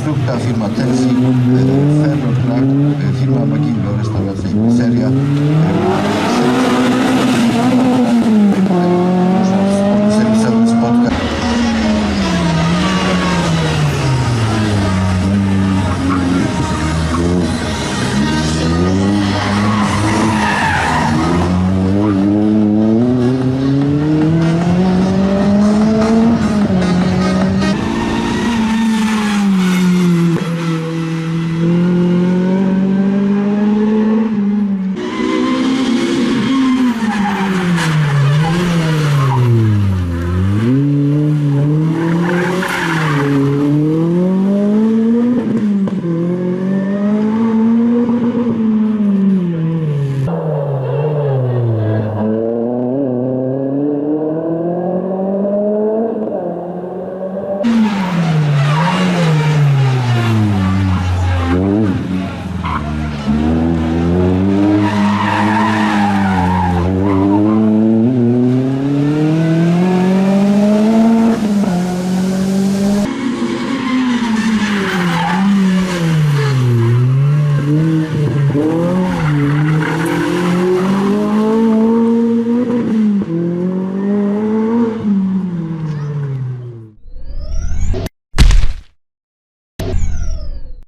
firma e, Konstrukta, e, firma Tensi, Ferro Track, firma Magimbo Restauracja i Pizzeria, e,